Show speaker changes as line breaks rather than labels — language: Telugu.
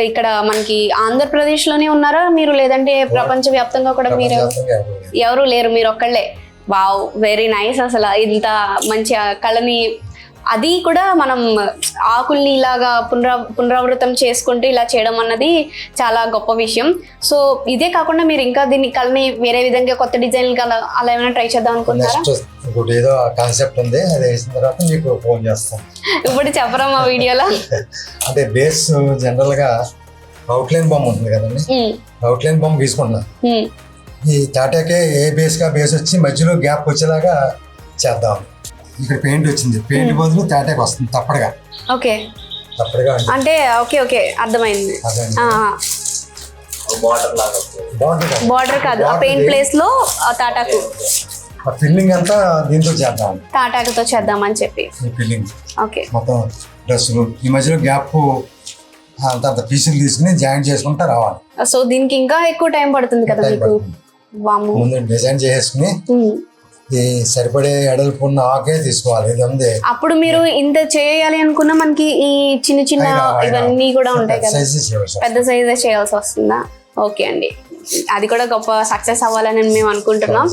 ఇక్కడ మనకి ఆంధ్రప్రదేశ్లోనే ఉన్నారా మీరు? లేదంటే ప్రపంచ వ్యాప్తంగా కూడా మీరు
ఎవరు లేరు.
మీరు ఒక్కళ్ళే. వావ్ వెరీ నైస్ అసలు. ఇంత మంచి కళని అది కూడా మనం ఆకుల్ని ఇలాగా పునరా పునరావృతం చేసుకుంటూ ఇలా చేయడం అన్నది చాలా గొప్ప విషయం. సో ఇదే కాకుండా మీరు ఇంకా దీన్ని కళని వేరే విధంగా కొత్త డిజైన్ అలా అలా ఏమైనా ట్రై చేద్దాం అనుకుంటున్నారా?
ఇంకోటి ఏదో కాన్సెప్ట్ ఉంది అది వేసిన తర్వాత మీకు ఫోన్ చేస్తాం.
ఇప్పుడు చెప్పరా మా వీడియోలో?
అంటే బేస్ జనరల్గా అవుట్లైన్ బొమ్మ ఉంటుంది కదండి? అవుట్లైన్ బొమ్మ గీసుకుంటున్నాం
ఉమ్,
ఈ తాటాకే ఏ బేస్గా బేస్ వచ్చి మధ్యలో గ్యాప్ వచ్చేలాగా చేద్దాం. ఇక్కడ పెయింట్ వచ్చింది. పెయింట్ బదులు తాటాకి వస్తుంది తప్పడుగా.
ఓకే.
తప్పడుగా అంటే
ఓకే ఓకే అర్థమైంది.
బార్డర్
కదా.
బార్డర్ కాదు. ఆ పెయింట్ ప్లేస్లో ఆ తాటాకు.
ఆ ఫిల్లింగ్ అంతా దీంతో చేద్దాం.
తాటాకుతో చేద్దామని చెప్పి.
ఈ ఫిల్లింగ్.
ఓకే.
మొత్తం డ్రెస్సులు. ఈ మధ్యలో గ్యాప్ అంత అంత పీసులు తీసుకుని జాయింట్ చేసుకుంటా రావాలి.
సో దీనికి ఇంకా ఎక్కువ టైం పడుతుంది కదా మీకు?
ముందు డిజైన్ చేసేసుకుని
ఉమ్.
ఈ సరిపడే ఎడల్పు ఉన్న ఆకే తీసుకోవాలి ఇది
అప్పుడు మీరు ఇంత చేయాలి అనుకున్నా మనకి ఈ చిన్న చిన్న ఇవన్నీ కూడా ఉంటాయి కదా. పెద్ద సైజే చేయాల్సి వస్తుందా? ఓకే అండి. అది కూడా గొప్ప సక్సెస్ అవ్వాలని మేము అనుకుంటున్నాం.